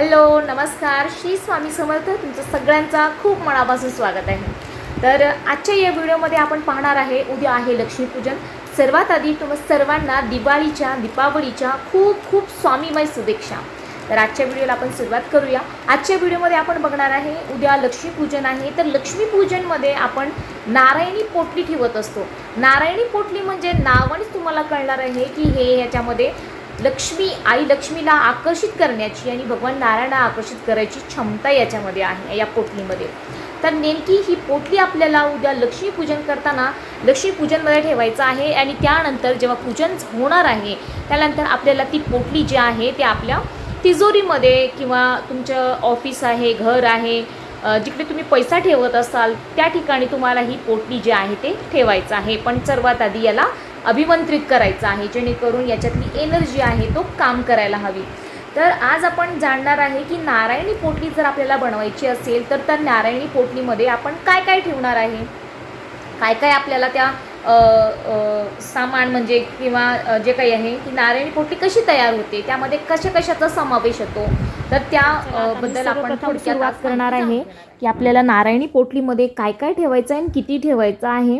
Hello नमस्कार. श्री स्वामी समर्थ तुमचं सगळ्यांचा खूप मनापासून स्वागत आहे. तर आजच्या या व्हिडिओमध्ये आपण पाहणार आहे उद्या आहे लक्ष्मीपूजन. सर्वात आधी तुम्हा सर्वांना दिवाळीच्या दीपावलीच्या खूप खूप स्वामीमय शुभेच्छा. तर आजच्या व्हिडिओला आपण सुरुवात करूया. आजच्या व्हिडिओमध्ये आपण बघणार आहे उद्या लक्ष्मीपूजन आहे. तर लक्ष्मीपूजनमध्ये आपण नारायणी पोटली ठेवत असतो. नारायणी पोटली म्हणजे नावानेच तुम्हाला कळणार आहे की हे याच्यामध्ये लक्ष्मी आई लक्ष्मीला आकर्षित करण्याची आणि भगवान नारायणला आकर्षित करायची क्षमता याच्यामध्ये आहे या पोटलीमध्ये. तर नेमकी ही पोटली आपल्याला उद्या लक्ष्मीपूजन करताना लक्ष्मीपूजनमध्ये ठेवायचं आहे आणि त्यानंतर जेव्हा पूजन होणार आहे त्यानंतर आपल्याला ती पोटली जी आहे ते आपल्या तिजोरीमध्ये किंवा तुमचं ऑफिस आहे घर आहे जिकडे तुम्ही पैसा ठेवत असाल त्या ठिकाणी तुम्हाला ही पोटली जी आहे ते ठेवायचं आहे. पण सर्वात आधी याला अभिमंत्रित करायचं आहे जेणेकरून याच्यातली एनर्जी आहे तो काम करायला हवी. तर आज आपण जाणणार आहे की नारायणी पोटली जर आपल्याला बनवायची असेल तर त्या नारायणी पोटलीमध्ये आपण काय काय ठेवणार आहे? काय काय आपल्याला त्या सामान म्हणजे किंवा जे काही आहे की नारायणी पोटली कशी तयार होते त्यामध्ये कशा कशाचा समावेश होतो? तर त्या अ, बद्दल आपण थोडक्यात करणार आहे की आपल्याला नारायणी पोटलीमध्ये काय काय ठेवायचं आहे आणि किती ठेवायचं आहे.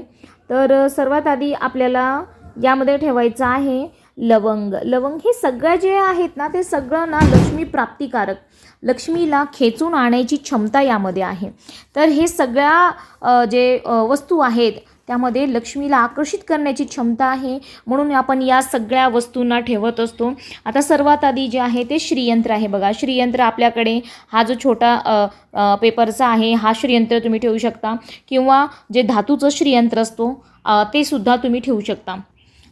तर सर्वात आधी आपल्याला यामध्ये ठेवायचं आहे लवंग. लवंग हे सगळं जे आहेत ना ते सगळं ना लक्ष्मी प्राप्तिकारक. लक्ष्मीला खेचून आणायची क्षमता यामध्ये आहे. तर हे सगळ्या जे वस्तू आहेत त्यामध्ये लक्ष्मीला आकर्षित करण्याची क्षमता आहे. म्हणून आपण या सगळ्या वस्तूंना ठेवत असतो. आता सर्वात आधी जे आहे ते श्रीयंत्र आहे बघा. श्रीयंत्र आपल्याकडे हा जो छोटा पेपरचा आहे हा श्रीयंत्र तुम्ही ठेवू शकता. किंवा जे धातूचं श्रीयंत्र असतो ते सुद्धा तुम्ही ठेवू शकता.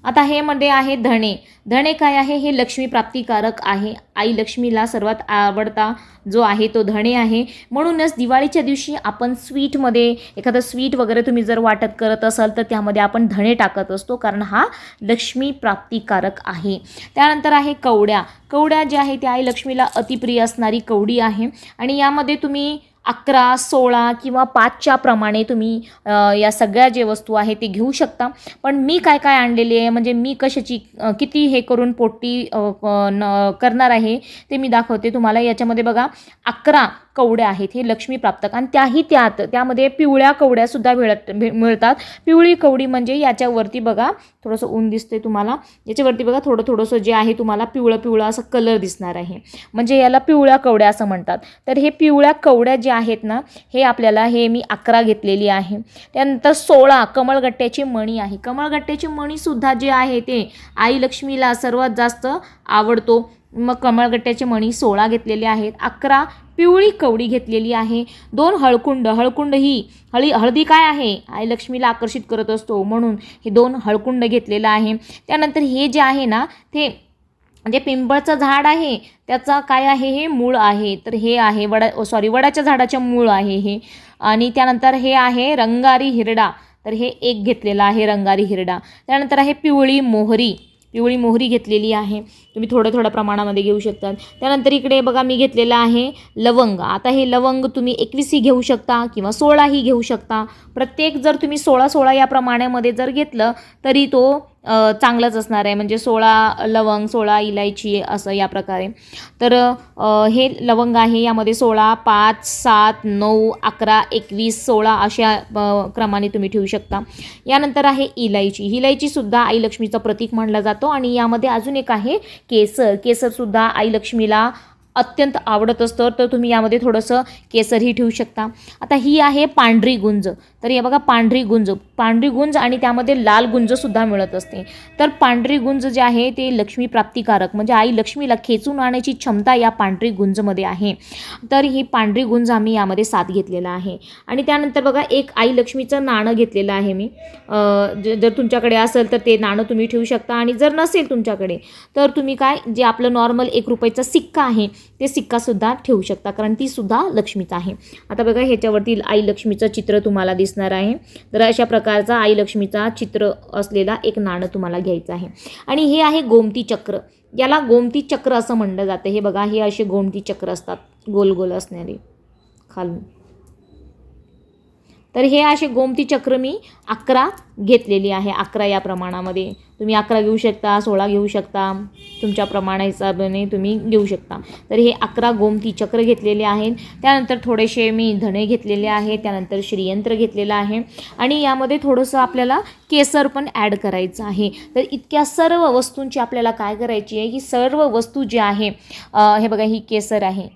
आता हे मध्ये आहे धणे. धणे काय आहे? हे लक्ष्मी प्राप्तिकारक आहे. आई लक्ष्मीला सर्वात आवडता जो आहे तो धणे आहे. म्हणूनच दिवाळीच्या दिवशी आपण स्वीटमध्ये एखादं स्वीट वगैरे तुम्ही जर वाटत करत असाल तर त्यामध्ये आपण धणे टाकत असतो कारण हा लक्ष्मी प्राप्तिकारक आहे. त्यानंतर आहे कवड्या. कवड्या ज्या आहे त्या आई लक्ष्मीला अतिप्रिय असणारी कवडी आहे. आणि यामध्ये तुम्ही अकरा सोळा किंवा पाचच्या प्रमाणे तुम्ही या सगळ्या जे वस्तू आहे ते घेऊ शकता. पण मी काय काय आणलेली आहे म्हणजे मी कशाची किती हे करून पोटी न करणार आहे ते मी दाखवते तुम्हाला. याच्यामध्ये बघा अकरा कवड्या आहेत हे लक्ष्मी प्राप्तक आणि त्याही त्यात त्यामध्ये पिवळ्या कवड्यासुद्धा मिळत भे- मिळतात. पिवळी कवडी म्हणजे याच्यावरती बघा थोडंसं ऊन दिसते तुम्हाला. याच्यावरती बघा थोडं थोडंसं जे आहे तुम्हाला पिवळं पिवळं असं कलर दिसणार आहे. म्हणजे याला पिवळ्या कवड्या असं म्हणतात. तर हे पिवळ्या कवड्या ज्या आहेत ना हे आपल्याला हे मी अकरा घेतलेली आहे. त्यानंतर सोळा कमळगट्ट्याची मणी आहे. कमळगट्ट्याची मणीसुद्धा जे आहे ते आई लक्ष्मीला सर्वात जास्त आवडतो. मग कमळगट्ट्याचे मणी सोळा घेतलेले आहेत अकरा पिवळी कवडी घेतलेली आहे दोन हळकुंड हळकुंड ही हळी हळदी काय आहे? आई लक्ष्मीला आकर्षित करत असतो म्हणून हे दोन हळकुंड घेतलेलं आहे. त्यानंतर हे जे आहे ना ते जे पिंपळचं झाड आहे त्याचा काय आहे? हे मूळ आहे. तर हे आहे वडा सॉरी वडाच्या झाडाच्या मूळ आहे हे. आणि त्यानंतर हे आहे रंगारी हिरडा. तर हे एक घेतलेलं आहे रंगारी हिरडा. त्यानंतर आहे पिवळी मोहरी. पिवळी मोहरी घेतलेली आहे. तुम्ही थोडं थोड्या प्रमाणामध्ये घेऊ शकता. त्यानंतर इकडे बघा मी घेतलेलं आहे लवंग. आता हे लवंग तुम्ही एकवीसही घेऊ शकता किंवा सोळाही घेऊ शकता. प्रत्येक जर तुम्ही सोळा सोळा या प्रमाणामध्ये जर घेतलं तरी तो चांगलंच असणार आहे. म्हणजे सोळा लवंग सोळा इलायची असं या प्रकारे. तर हे लवंग आहे. यामध्ये सोळा पाच सात नऊ अकरा एकवीस सोळा अशा क्रमाने तुम्ही ठेवू शकता. यानंतर आहे इलायची. इलायचीसुद्धा आईलक्ष्मीचं प्रतीक मानला जातो. आणि यामध्ये अजून एक आहे केसर. केसरसुद्धा आई लक्ष्मीला अत्यंत आवडत असतं तर तुम्ही यामध्ये थोडंसं केसरही ठेवू शकता. आता ही आहे पांढरी गुंज. तर हे बघा पांढरी गुंज. पांढरी गुंज आणि त्यामध्ये लाल गुंजसुद्धा मिळत असते. तर पांढरी गुंज जे आहे ते लक्ष्मी प्राप्तिकारक. म्हणजे आई लक्ष्मीला खेचून आणण्याची क्षमता या पांढरी गुंजमध्ये आहे. तर ही पांढरी गुंज आम्ही यामध्ये साथ घेतलेला आहे. आणि त्यानंतर बघा एक आई लक्ष्मीचं नाणं घेतलेलं आहे मी. ज- जर तुमच्याकडे असेल तर ते नाणं तुम्ही ठेवू शकता. आणि जर नसेल तुमच्याकडे तर तुम्ही काय जे आपलं नॉर्मल एक रुपयाचा सिक्का आहे ते सिक्कासुद्धा ठेवू शकता कारण ती सुद्धा आहे. आता बघा ह्याच्यावरती आई लक्ष्मीचं चित्र तुम्हाला दिसणार आहे. तर अशा प्रकारचा आई लक्ष्मीचा चित्र असलेला एक नाणं तुम्हाला घ्यायचं आहे. आणि हे आहे गोमती चक्र. याला गोमती चक्र असं म्हणलं जातं. हे बघा हे असे गोमती चक्र असतात गोल गोल असणारे खालून. तर हे असे गोमती चक्र मी अकरा घेतलेली आहे अकरा या प्रमाणामध्ये. तुम्ही अकरा घेऊ शकता सोळा घेऊ शकता तुमच्या प्रमाणा हिसाबाने तुम्ही घेऊ शकता. तर हे अकरा गोमती चक्र घेतलेले आहेत. त्यानंतर थोडेसे मी धणे घेतलेले आहे त्यानंतर श्रीयंत्र घेतलेलं आहे आणि यामध्ये थोडंसं आपल्याला केसर पण ॲड करायचं आहे. तर इतक्या सर्व वस्तूंची आपल्याला काय करायची आहे? ही सर्व वस्तू जी आहे हे बघा ही केसर आहे.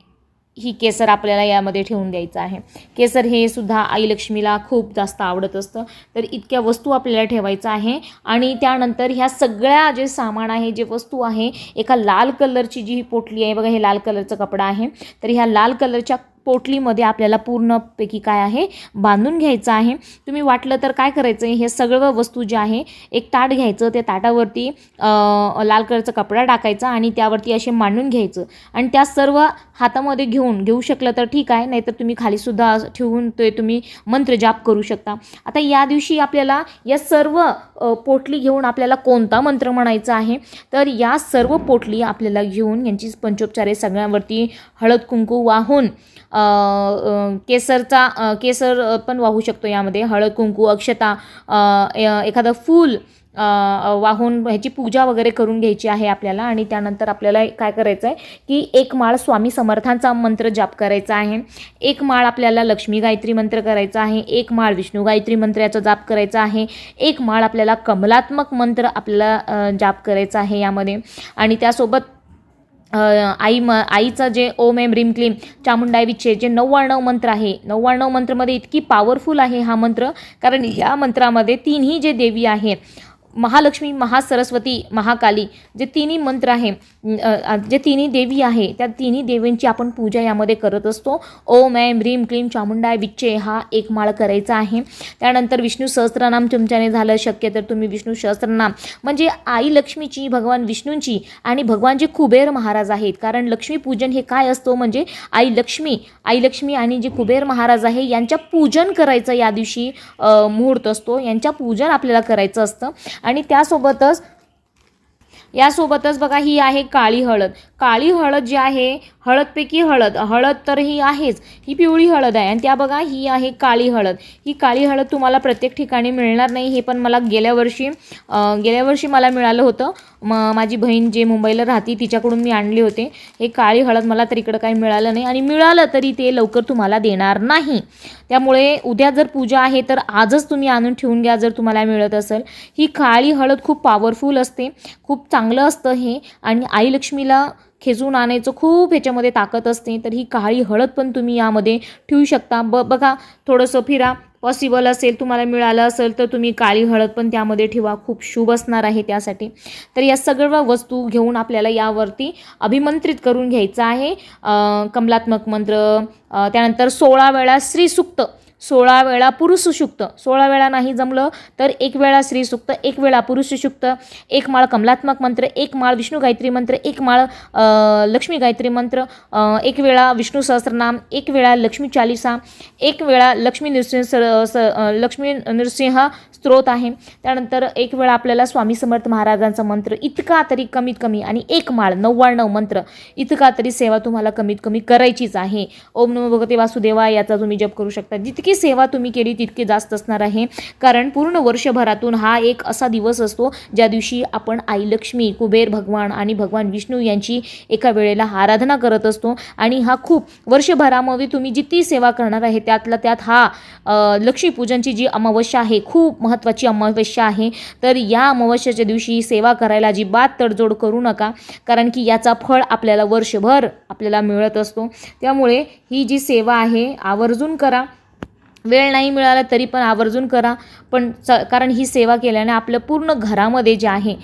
ही केसर आपल्याला यामध्ये ठेवून द्यायचं आहे. केसर हे सुद्धा आई लक्ष्मीला खूप जास्त आवडत असतं. तर इतक्या वस्तू आपल्याला ठेवायचं आहे. आणि त्यानंतर ह्या सगळ्या जे सामान आहे जे वस्तू आहे एका लाल कलरची जी ही पोटली आहे बघा हे लाल कलरचं कपडा आहे. तर ह्या लाल कलरच्या पोटलीमध्ये आपल्याला पूर्णपैकी काय आहे? बांधून घ्यायचं आहे. तुम्ही वाटलं तर काय करायचं? आहे हे सगळं वस्तू जे आहे एक ताट घ्यायचं. त्या ताटावरती लाल कलरचा कपडा टाकायचा आणि त्यावरती असे मांडून घ्यायचं. आणि त्या सर्व हातामध्ये घेऊन घेऊ शकलं तर ठीक आहे. नाहीतर तुम्ही खालीसुद्धा ठेवून ते तुम्ही मंत्र जाप करू शकता. आता या दिवशी आपल्याला या सर्व पोटली घेऊन आपल्याला कोणता मंत्र म्हणायचा आहे? तर या सर्व पोटली आपल्याला घेऊन यांची पंचोपचारे सगळ्यांवरती हळद कुंकू वाहून केसरचा केसर पण वाहू शकतो यामध्ये. हळद कुंकू अक्षता एखादं फूल वाहून ह्याची पूजा वगैरे करून घ्यायची आहे आपल्याला. आणि त्यानंतर आपल्याला काय करायचं आहे की एक माळ स्वामी समर्थांचा मंत्र जाप करायचा आहे. एक माळ आपल्याला लक्ष्मी गायत्री मंत्र करायचा आहे. एक माळ विष्णू गायत्री मंत्र याचा जाप करायचा आहे. एक माळ आपल्याला कमलात्मक मंत्र आपल्याला जाप करायचा आहे यामध्ये. आणि त्यासोबत आई म आईचं जे ओम एम रीम क्लीम चामुंडाई जे नव्वाण्णव मंत्र आहे नव्वाण्णव मंत्रमध्ये इतकी पॉवरफुल आहे हा मंत्र. कारण या मंत्रामध्ये तीनही जे देवी आहे महालक्ष्मी महासरस्वती महाकाली जे तिन्ही मंत्र आहे जे तिन्ही देवी आहे त्या तिन्ही देवींची आपण पूजा यामध्ये करत असतो. ओम ऐम ह्रीम क्लीम चामुंडाय विच्चे हा एक माळ करायचा आहे. त्यानंतर विष्णू सहस्त्रनाम तुमच्याने झालं शक्य तर तुम्ही विष्णू सहस्त्रनाम म्हणजे आई लक्ष्मीची भगवान विष्णूंची आणि भगवान जे कुबेर महाराज आहेत कारण लक्ष्मीपूजन हे काय असतो म्हणजे आई लक्ष्मी आई लक्ष्मी आणि जे कुबेर महाराज आहे यांच्या पूजन करायचं या दिवशी मुहूर्त असतो. यांच्या पूजन आपल्याला करायचं असतं. आणि त्यासोबतच यासोबतच बघा ही आहे काळी हळद. काळी हळद जी आहे हळदपैकी हळद. हळद तर ही आहेच. ही पिवळी हळद आहे. आणि त्या बघा ही आहे काळी हळद. ही काळी हळद तुम्हाला प्रत्येक ठिकाणी मिळणार नाही. हे पण मला गेल्या वर्षी गेल्या वर्षी मला मिळालं होतं. म माझी बहीण जे मुंबईला राहते तिच्याकडून मी आणले होते. हे काळी हळद मला तर इकडं काही मिळालं नाही. आणि मिळालं तरी ते लवकर तुम्हाला देणार नाही. त्यामुळे उद्या जर पूजा आहे तर आजच तुम्ही आणून ठेवून घ्या जर तुम्हाला मिळत असेल. ही काळी हळद खूप पॉवरफुल असते. खूप चांग चांगलं असतं हे. आणि आई लक्ष्मीला खेचून आणायचं खूप ह्याच्यामध्ये ताकद असते. तर ही काळी हळद पण तुम्ही यामध्ये ठेवू शकता. ब बघा थोडंसं फिरा. पॉसिबल असेल तुम्हाला मिळालं असेल तर तुम्ही काळी हळद पण त्यामध्ये ठेवा. खूप शुभ असणार आहे त्यासाठी. तर या सगळ्या वस्तू घेऊन आपल्याला यावरती अभिमंत्रित करून घ्यायचं आहे. कमलात्मक मंत्र त्यानंतर सोळा वेळा श्रीसुक्त. सोळा वेळा पुरुष सुशुक्त. सोळा वेळा नाही जमलं तर एक वेळा श्री सुक्त एक वेळा पुरुष सुशुक्त एक माळ कमलात्मक मंत्र एक माळ विष्णू गायत्री मंत्र एक माळ लक्ष्मी गायत्री मंत्र एक वेळा विष्णू सहस्रनाम एक वेळा लक्ष्मी चालिसा एक वेळा लक्ष्मी नृसिंह स लक्ष्मी नृसिंह स्त्रोत आहे. त्यानंतर एक वेळा आपल्याला स्वामी समर्थ महाराजांचा मंत्र इतका तरी कमीत कमी आणि एक माळ नव्वाण्णव मंत्र इतका तरी सेवा तुम्हाला कमीत कमी करायचीच आहे. ओम नमो भगवते वासुदेवा याचा तुम्ही जप करू शकता. जितकी सेवा तुम्ही केली तितकी जास्त असणार आहे. कारण पूर्ण वर्षभरातून हा एक असा दिवस असतो ज्या दिवशी आपण आई लक्ष्मी कुबेर भगवान आणि भगवान विष्णू यांची एका वेळेला आराधना करत असतो. आणि हा खूप वर्षभरामध्ये तुम्ही जितकी सेवा करणार आहे त्यातला त्यात हा लक्ष्मीपूजनची जी अमावस्या आहे खूप महत्त्वाची अमावस्या आहे. तर या अमावस्याच्या दिवशी सेवा करायला अजिबात तडजोड करू नका. कारण की याचा फळ आपल्याला वर्षभर आपल्याला मिळत असतो. त्यामुळे ही जी सेवा आहे आवर्जून करा. वेळ नाही मिळाला तरी पण आवर्जून करा. पण च कारण ही सेवा केल्याने आपलं पूर्ण घरामध्ये जे आहे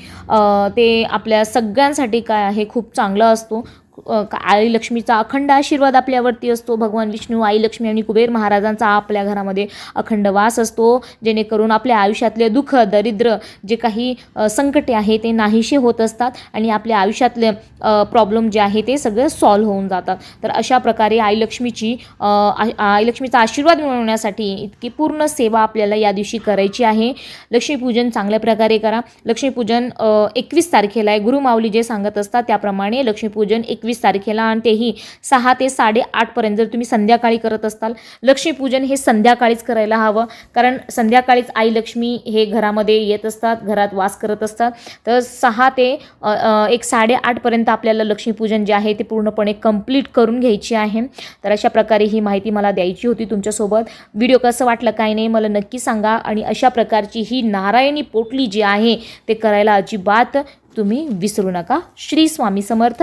ते आपल्या सगळ्यांसाठी काय आहे खूप चांगलं असतो. आई लक्ष्मीचा अखंड आशीर्वाद आपल्यावरती असतो. भगवान विष्णू आई लक्ष्मी आणि कुबेर महाराजांचा आपल्या घरामध्ये अखंड वास असतो. जेणेकरून आपल्या आयुष्यातले दुःख दरिद्र जे काही संकटे आहे ते नाहीसे होत असतात आणि आपल्या आयुष्यातले प्रॉब्लेम जे आहे ते सगळे सॉल्व्ह होऊन जातात. तर अशा प्रकारे आई लक्ष्मीची आई लक्ष्मीचा आशीर्वाद मिळवण्यासाठी इतकी पूर्ण सेवा आपल्याला या दिवशी करायची आहे. लक्ष्मीपूजन चांगल्या प्रकारे करा. लक्ष्मीपूजन एकवीस तारखेला आहे. गुरुमाऊली जे सांगत असतात त्याप्रमाणे लक्ष्मीपूजन एकवीस एकवीस तारखेला आणि तेही सहा ते साडेआठपर्यंत जर तुम्ही संध्याकाळी करत असताल लक्ष्मीपूजन हे संध्याकाळीच करायला हवं. कारण संध्याकाळीच आई लक्ष्मी हे घरामध्ये येत असतात घरात वास करत असतात. तर सहा ते एक साडेआठपर्यंत आपल्याला लक्ष्मीपूजन जे आहे ते पूर्णपणे कंप्लीट करून घ्यायची आहे. तर अशा प्रकारे ही माहिती मला द्यायची होती तुमच्यासोबत. व्हिडिओ कसं वाटलं काय नाही मला नक्की सांगा. आणि अशा प्रकारची ही नारायणी पोटली जी आहे ते करायला अजिबात तुम्ही विसरू नका. श्री स्वामी समर्थ.